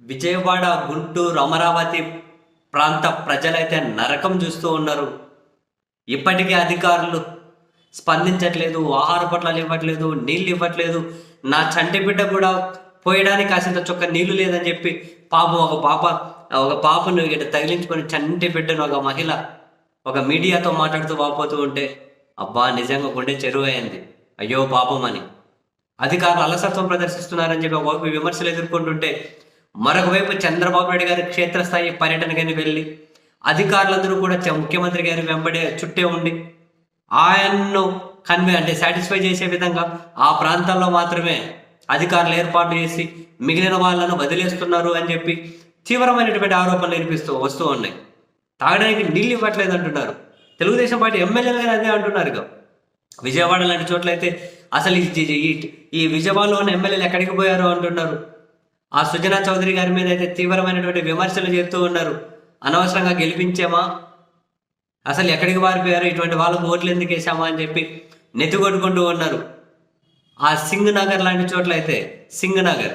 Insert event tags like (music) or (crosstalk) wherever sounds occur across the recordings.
విజయవాడ గుంటూరు అమరావతి ప్రాంత ప్రజలైతే నరకం చూస్తూ ఉన్నారు. ఇప్పటికే అధికారులు స్పందించట్లేదు ఆహార పొట్లాలు ఇవ్వట్లేదు నీళ్ళు ఇవ్వట్లేదు. నా చంటి బిడ్డ కూడా పోయడానికి కాసింత చొక్క నీళ్ళు లేదని చెప్పి పాపం ఒక పాప ఒక పాపను ఇక్కడ తగిలించుకొని చంటి బిడ్డను ఒక మహిళ ఒక మీడియాతో మాట్లాడుతూ వాపోతూ ఉంటే అబ్బా నిజంగా గుండె చెరువు అయింది అయ్యో పాపం అని అధికారులు అలసత్వం ప్రదర్శిస్తున్నారని చెప్పి ఒక విమర్శలు ఎదుర్కొంటుంటే మరొకవైపు చంద్రబాబు నాయుడు గారి క్షేత్రస్థాయి పర్యటనకని వెళ్ళి అధికారులందరూ కూడా చ- ముఖ్యమంత్రి గారి వెంబడే చుట్టే ఉండి ఆయన్ను కన్వే అంటే సాటిస్ఫై చేసే విధంగా ఆ ప్రాంతాల్లో మాత్రమే అధికారులు ఏర్పాటు చేసి మిగిలిన వాళ్ళను వదిలేస్తున్నారు అని చెప్పి తీవ్రమైనటువంటి ఆరోపణలు వినిపిస్తూ వస్తూ ఉన్నాయి. తాగడానికి నీళ్ళు ఇవ్వట్లేదు అంటున్నారు. తెలుగుదేశం పార్టీ ఎమ్మెల్యేలు గారు అదే అంటున్నారు ఇక విజయవాడ లాంటి చోట్ల అయితే అసలు ఈ ఈ విజయవాడలో ఉన్న ఎమ్మెల్యేలు ఎక్కడికి పోయారు అంటున్నారు. ఆ సుజనా చౌదరి గారి మీద అయితే తీవ్రమైనటువంటి విమర్శలు చేస్తూ ఉన్నారు. అనవసరంగా గెలిపించామా? అసలు ఎక్కడికి పారిపోయారు? ఇటువంటి వాళ్ళకు ఓట్లు ఎందుకు వేసామా అని చెప్పి నెత్తికొట్టుకుంటూ ఉన్నారు. ఆ సింగ్ నగర్ లాంటి చోట్ల అయితే సింగ్ నగర్.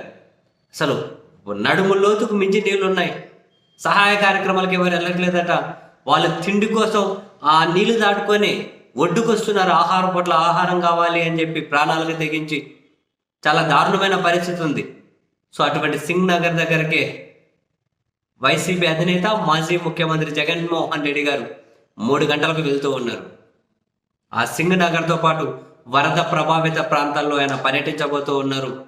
అసలు నడుము లోతుకు మించి నీళ్ళు ఉన్నాయి. సహాయ కార్యక్రమాలకు ఎవరు వెళ్ళట్లేదట. వాళ్ళు తిండి కోసం ఆ నీళ్ళు దాటుకొని ఒడ్డుకొస్తున్నారు. ఆహార పొట్ల ఆహారం కావాలి అని చెప్పి ప్రాణాలకు తెగించి. చాలా దారుణమైన పరిస్థితి ఉంది. సో అటువంటి సింగ్ నగర్ దగ్గరకే వైసీపీ అధినేత మాజీ ముఖ్యమంత్రి జగన్మోహన్ రెడ్డి గారు మూడు గంటలకు వెళ్తూ ఉన్నారు. ఆ సింగ్ నగర్తో పాటు వరద ప్రభావిత ప్రాంతాల్లో ఆయన పర్యటించబోతూ ఉన్నారు.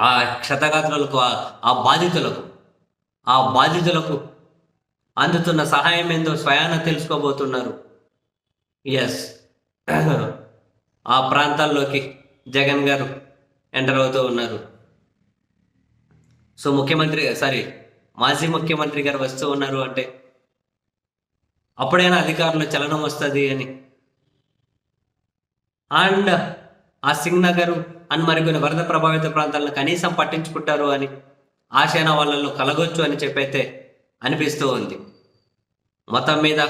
ఆ క్షతగాత్రులకు ఆ- బాధితులకు ఆ బాధితులకు అందుతున్న సహాయం ఏందో స్వయాన తెలుసుకోబోతున్నారు. ఎస్ (clears throat) ఆ ప్రాంతాల్లోకి జగన్ గారు ఎంటర్ అవుతూ ఉన్నారు. సో ముఖ్యమంత్రి సారీ మాజీ ముఖ్యమంత్రి గారు వస్తూ ఉన్నారు అంటే అప్పుడైనా అధికారులు చలనం వస్తుంది అని. అండ్ ఆ సింగ్ నగర్ అండ్ మరికొన్ని వరద ప్రభావిత ప్రాంతాలను కనీసం పట్టించుకుంటారు అని ఆశైన వాళ్ళలో కలగొచ్చు అని చెప్పైతే అనిపిస్తూ ఉంది. మొత్తం మీద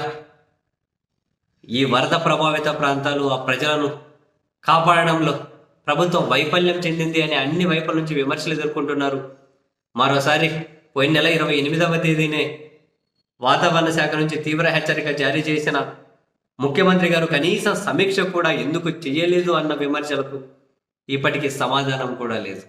ఈ వరద ప్రభావిత ప్రాంతాలు ఆ ప్రజలను కాపాడడంలో ప్రభుత్వం వైఫల్యం చెందింది అని అన్ని వైపుల నుంచి విమర్శలు ఎదుర్కొంటున్నారు. మరోసారి పోయిన నెల ఇరవై ఎనిమిదవ తేదీనే వాతావరణ శాఖ నుంచి తీవ్ర హెచ్చరిక జారీ చేసిన ముఖ్యమంత్రి గారు కనీసం సమీక్ష కూడా ఎందుకు చేయలేదు అన్న విమర్శలకు ఇప్పటికీ సమాధానం కూడా లేదు.